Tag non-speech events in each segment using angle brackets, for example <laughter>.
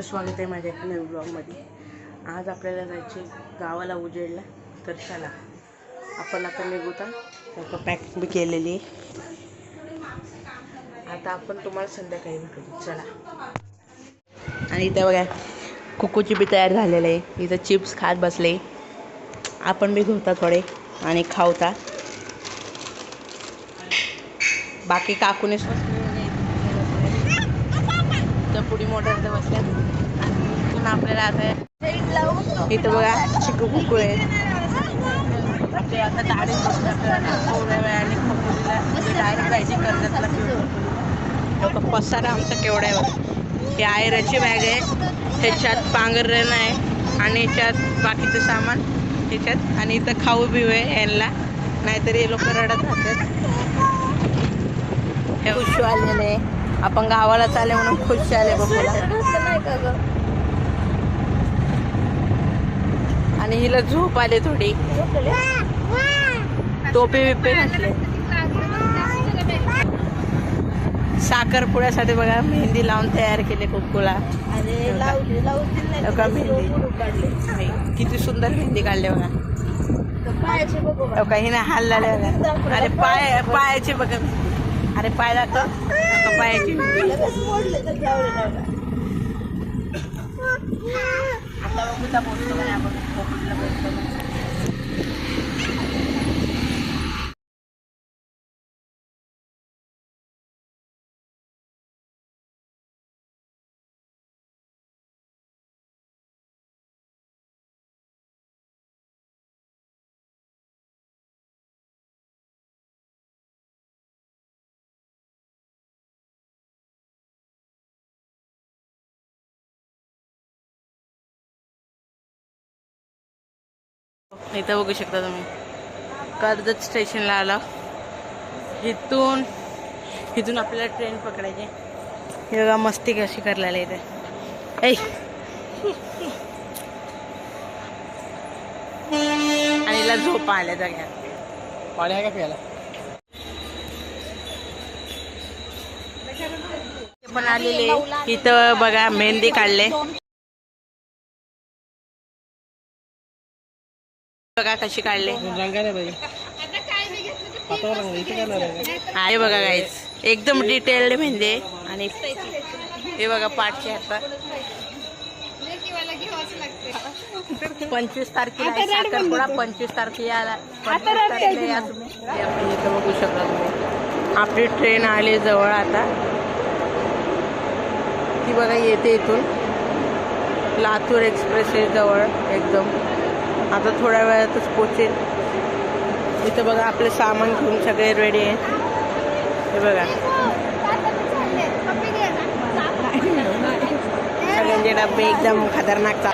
स्वागत आहे माझ्या एका नवीन ब्लॉगमध्ये आज आपल्याला जायचे गावाला उजेडला तर चला आपण आता निघूता. त्याचं पॅकिंग बी केलेली आहे. आता आपण तुम्हाला संध्याकाळी भेटू. चला. आणि इथं बघा कुकूची बी तयार झालेलं आहे. इथं चिप्स खात बसले. आपण बी घेऊता थोडे आणि खावता बाकी काकूने तर पुढी मोटर तर इथून आपल्याला आता इथं बघा चिकू कुकू आहे आता गाडी बसते थोड्या वेळाने खपोलीला डायरेक्ट जायची कर्जतला किंवा पसारा आमचा केवढा आहे बघा. ही आयराची बॅग आहे. ह्याच्यात पांघरण आहे. आणि ह्याच्यात बाकीचं सामान ह्याच्यात. आणि इथं खाऊ बिऊ आहे यांना. नाहीतर हे लोक रडत राहतात. हे उशू आलेले आहे. आपण गावाला चालले म्हणून खुश आले बघूला आणि हिला झोप आले थोडी. टोपी बिपे घातले. साखरपुड्यासाठी बघा मेहंदी लावून तयार केले कुकुला. मेहंदी. किती सुंदर मेहंदी काढले बघा. बघा हिने हाल बघा. अरे पाय पायाचे बघा. अरे पाय दाखव पायाची आता बघूचा पोचतो आपण. इथं बघू शकता तुम्ही. कर्जत स्टेशनला आला. इथून इथून आपल्याला ट्रेन पकडायची. हे बघा मस्ती कशी करलेली इथे ऐ. आणि हिला झोपा आल्या जाग्यात. पाणी आहे का प्यायला? पण आलेले. इथं बघा मेहंदी काढले. बघा कशी काढले. आहे. बघा गाईच एकदम डिटेल्ड मेहंदी आहे. आणि हे बघा पाठचे हातात पंचवीस तारखेला पंचवीस तारखेला तारखेला बघू शकता तुम्ही. आपली ट्रेन आली जवळ आता. ती बघा येते इथून. लातूर एक्सप्रेस आहे जवळ एकदम. आता थोड्या वेळातच पोचेल. इथं बघा आपले सामान घेऊन सगळे रेडी आहे हे बघा. सगळ्यांचे डबे एकदम खतरनाक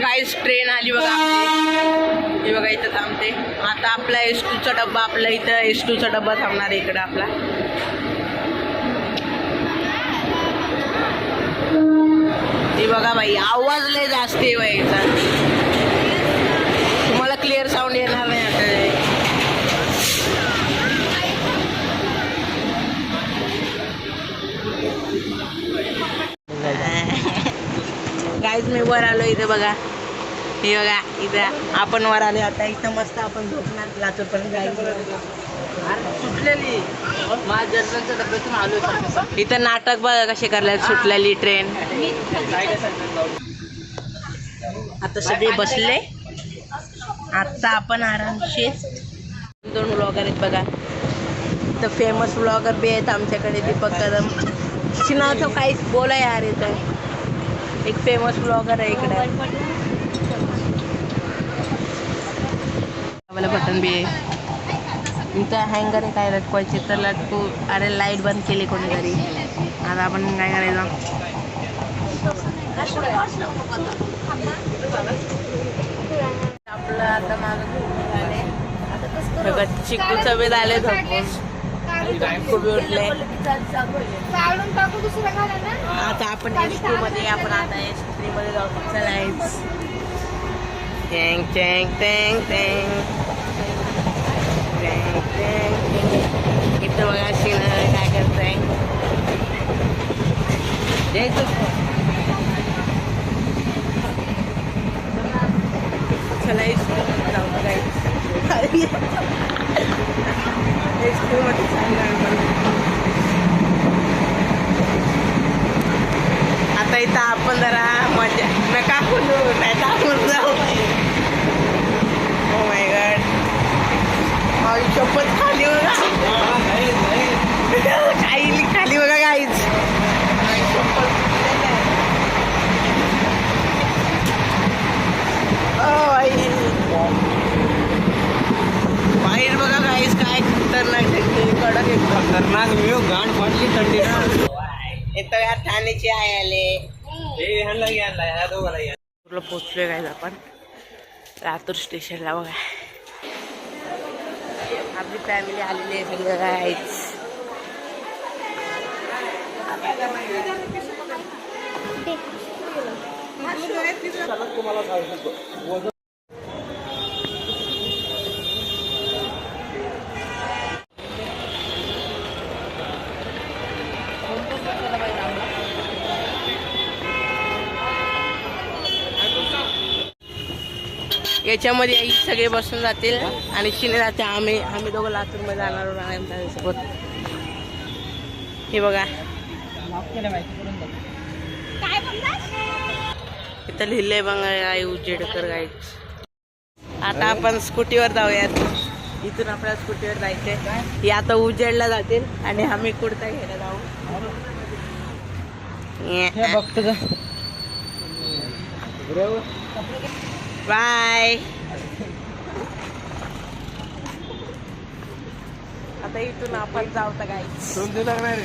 गाईस ट्रेन आली बघा हे बघा इथं थांबते. आता आपला एस टूचा डब्बा आपला इथं एस टूचा डब्बा थांबणार आहे इकडं आपला. हे बघा बाई गाईज मी वर आलो इथं बघा. हे बघा इथं आपण वर आलो. आता इथं मस्त आपण झोपणार. लातूर पर्यंत जायचं. सुटलेली. माझ्या जर्नलच्या डब्यातून आलो इथं नाटक बघा कसे करले सुटलेली ट्रेन आता सगळे बसले. आता आपण आरामशीर. दोन ब्लॉगर आहेत बघा. तर फेमस ब्लॉगर बी आहेत आमच्याकडे दीपक कदम. चिनाचं काहीच बोला यार इथं. एक फेमस ब्लॉगर आहे इकडे. मला बटन बी आहे. इथं हँगर आहे काय लटकवायचे तर लटकू. अरे लाइट बंद केली कोणीतरी. आता आपण काय करायचं? आपलं आता माझं चिकूचं बी झाले झोपून खूप उठले आता आपण एस टू मध्ये आपण आता एस थ्री मध्ये जाऊ चलायच टँग टँग टँग टँग टँग टँग इथं बघा शिणार काय करताय. द्यायचं चला एसटी जाऊ काही एसटी मध्ये चाललोय आपण. आता इथं आपण जरा मजा नका खोलू नाही तर आपण जाऊ ओ माय गॉड माझी शपथ खाली बघा काही खाली बघा काहीच बाहेर बघा काहीच काय खतरनाक थंडी कडक खतरनाक व्ह्यू गांड फाटली थंडी इथं या ठाण्याचे आहे आले. हे ह्यांना घ्या ह्या दोघाला घ्या. पूर्ण पोचलोय काय आपण? लातूर स्टेशनला बघा. आपली फॅमिली आलेली आहे सगळं काहीच याच्यामध्ये आई सगळे बसून जातील आणि शिने जाते आम्ही आम्ही दोघं लातूरमध्ये जाणार आहोत हे बघा. इथं लिहिलंय बघा आई उजेडकर गाईच आता आपण स्कूटीवर जाऊयात. इथून आपल्याला स्कूटीवर जायचंय. ही आता उजेडला जातील आणि आम्ही कुर्ता घ्यायला जाऊ. बघतो बाय. आता इथून आपण जाऊ तर गाईच लागणार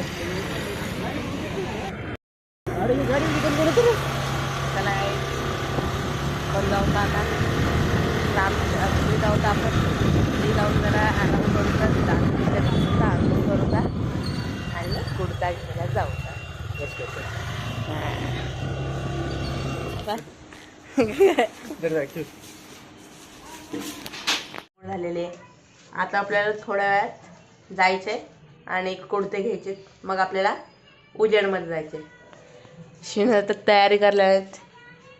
चला. आपण जाऊ तर आता. जाऊ तर आपण. जाऊन जरा आराम करू आराम करू का आणि घ्यायला जाऊ का <laughs> <laughs> झालेले. आता आपल्याला थोड्या वेळात जायचंय आणि कुडते घ्यायचे. मग आपल्याला उजेडमध्ये जायचे. शिन तर तयारी करल्या आहेत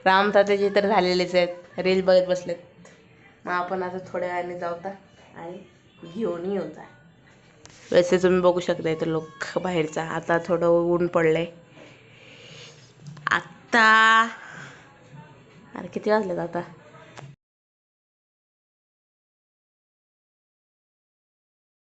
राम तात्याचे तर झालेलेच आहेत. रील बघत बसलेत. मग आपण आता थोड्या वेळाने जाऊ आणि घेऊन येऊ जा वैसे तुम्ही बघू शकता इथं लोक बाहेरचा. आता थोडं ऊन पडलंय. आत्ता अरे किती वाजलेत आता